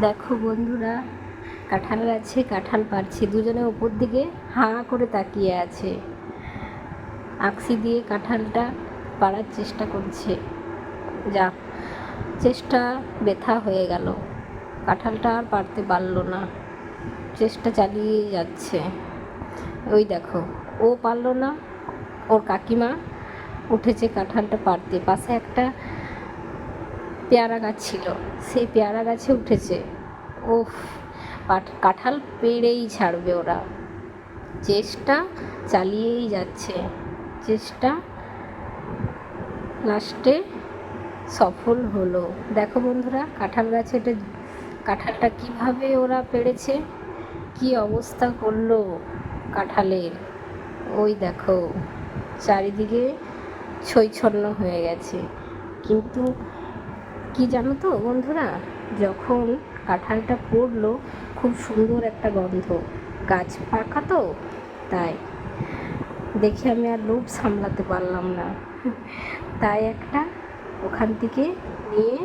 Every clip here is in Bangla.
দেখো বন্ধুরা, কাঁঠাল গাছে কাঁঠাল পারছে দুজনে ওপর দিকে হাঁ করে তাকিয়ে আছে। আকসি দিয়ে কাঁঠালটা পাড়ার চেষ্টা করছে। যা, চেষ্টা ব্যথা হয়ে গেল। কাঁঠালটা আর পারতে পারল না। চেষ্টা চালিয়ে যাচ্ছে। ওই দেখো, ও পারল না, ওর কাকিমা উঠেছে কাঁঠালটা পারতে পাশে একটা পেয়ারা গাছ ছিল, সেই পেয়ারা গাছে উঠেছে। পাট- কাঁঠাল পেড়েই ছাড়বে ওরা। চেষ্টা চালিয়েই যাচ্ছে। চেষ্টা লাস্টে সফল হলো। দেখো বন্ধুরা, কাঁঠাল গাছে কাঁঠালটা কীভাবে ওরা পেড়েছে, কি অবস্থা করল কাঁঠালের, ওই দেখো। চারিদিকে ছইছন্ন হয়ে গেছে। কিন্তু কি জানো তো বন্ধুরা? যখন কাঁঠালটা পড়ল, খুব সুন্দর একটা গন্ধ। গাছ পাকা তো, তাই। দেখে আমি আর লোভ সামলাতে পারলাম না। তাই একটা ওখান থেকে নিয়ে,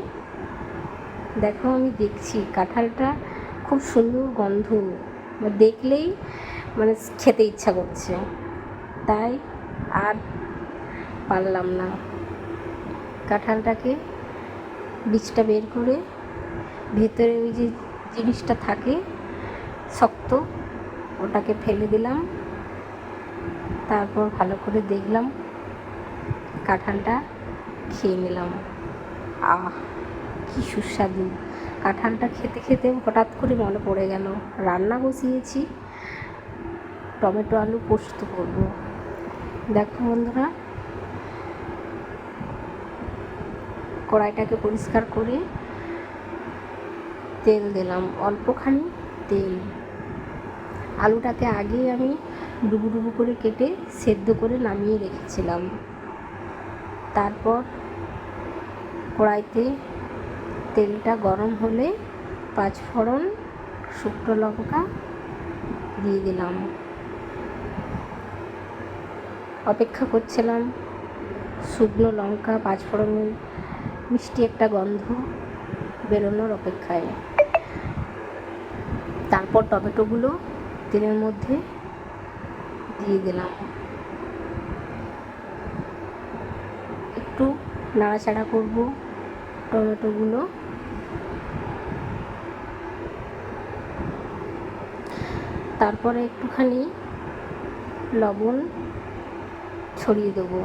দেখো আমি দেখছি কাঁঠালটা খুব সুন্দর গন্ধ। মানে দেখলেই মানে খেতে ইচ্ছা করছে। তাই আর পারলাম না। কাঁঠালটাকে বীজটা বের করে ভেতরে ওই যে জিনিসটা থাকে শক্ত, ওটাকে ফেলে দিলাম। তারপর ভালো করে দেখলাম, কাঁঠালটা খেয়ে নিলাম। আহ, কি সুস্বাদু। কাঁঠালটা খেতে খেতে হঠাৎ করে মনে পড়ে গেল, রান্না বসিয়েছি, টমেটো আলু পোস্ত করব। দেখো বন্ধুরা কড়াইটাকে পরিষ্কার করে তেল দিলাম, অল্পখানি তেল। আলুটাকে আগে আমি ডুবু ডুবু করে কেটে সেদ্ধ করে নামিয়ে রেখেছিলাম। তারপর কড়াইতে তেলটা গরম হলে পাঁচ ফোড়ন শুকনো লঙ্কা দিয়ে দিলাম। অপেক্ষা করছিলাম শুকনো লঙ্কা পাঁচ ফোড়নের মিষ্টি একটা গন্ধ বেরোনোর অপেক্ষায়। তারপর টমেটোগুলো তেলের মধ্যে দিয়ে দিলাম। একটু নাড়াচাড়া করব টমেটোগুলো। তারপরে একটুখানি লবণ ছড়িয়ে দেবো।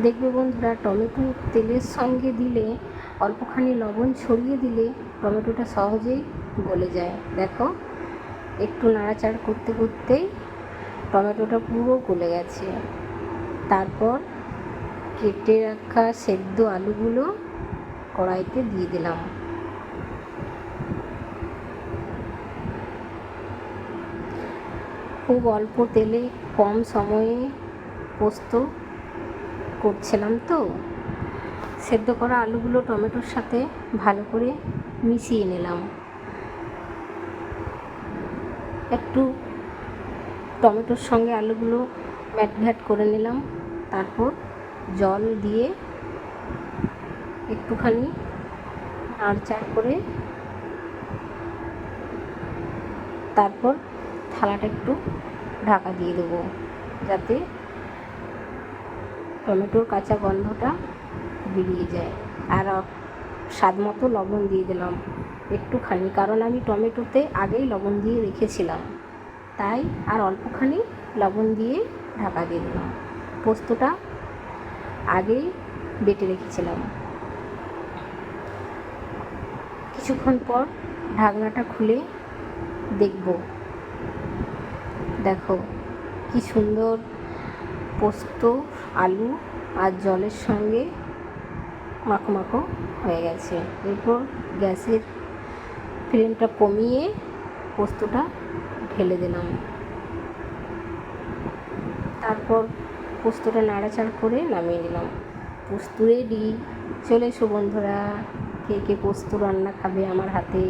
দেখবে বন্ধুরা, টমেটো তেলের সঙ্গে দিলে, অল্পখানি লবণ ছড়িয়ে দিলে টমেটোটা সহজেই গলে যায়। দেখো, একটু নাড়াচাড়া করতে করতেই টমেটোটা পুরো গলে গেছে। তারপর কেটে রাখা সেদ্ধ আলুগুলো কড়াইতে দিয়ে দিলাম। খুব অল্প তেলে কম সময়ে পোস্ত করছিলাম তো। সেদ্ধ করা আলুগুলো টমেটোর সাথে ভালো করে মিশিয়ে নিলাম। একটু টমেটোর সঙ্গে আলুগুলো ম্যাট ভ্যাট করে নিলাম। তারপর জল দিয়ে একটুখানি নাড়চাড় করে তারপর থালাটা একটু ঢাকা দিয়ে দেবো, যাতে টমেটোর কাঁচা গন্ধটা বেরিয়ে যায়। আর স্বাদ মতো লবণ দিয়ে দিলাম একটুখানি, কারণ আমি টমেটোতে আগেই লবণ দিয়ে রেখেছিলাম। তাই আর অল্পখানি লবণ দিয়ে ঢাকা দিয়ে দিলাম। পোস্তটা আগেই বেটে রেখেছিলাম। কিছুক্ষণ পর ঢাকনাটা খুলে দেখব। দেখো কি সুন্দর পোস্ত, আলু আর জলের সঙ্গে মাখো মাখো হয়ে গেছে। এরপর গ্যাসের ফ্লেমটা কমিয়ে পোস্তটা ঢেলে দিলাম। তারপর পোস্তটা নাড়াচাড় করে নামিয়ে দিলাম পোস্ত রেডি চলে এসো বন্ধুরা, কে কে পোস্ত রান্না খাবে আমার হাতে।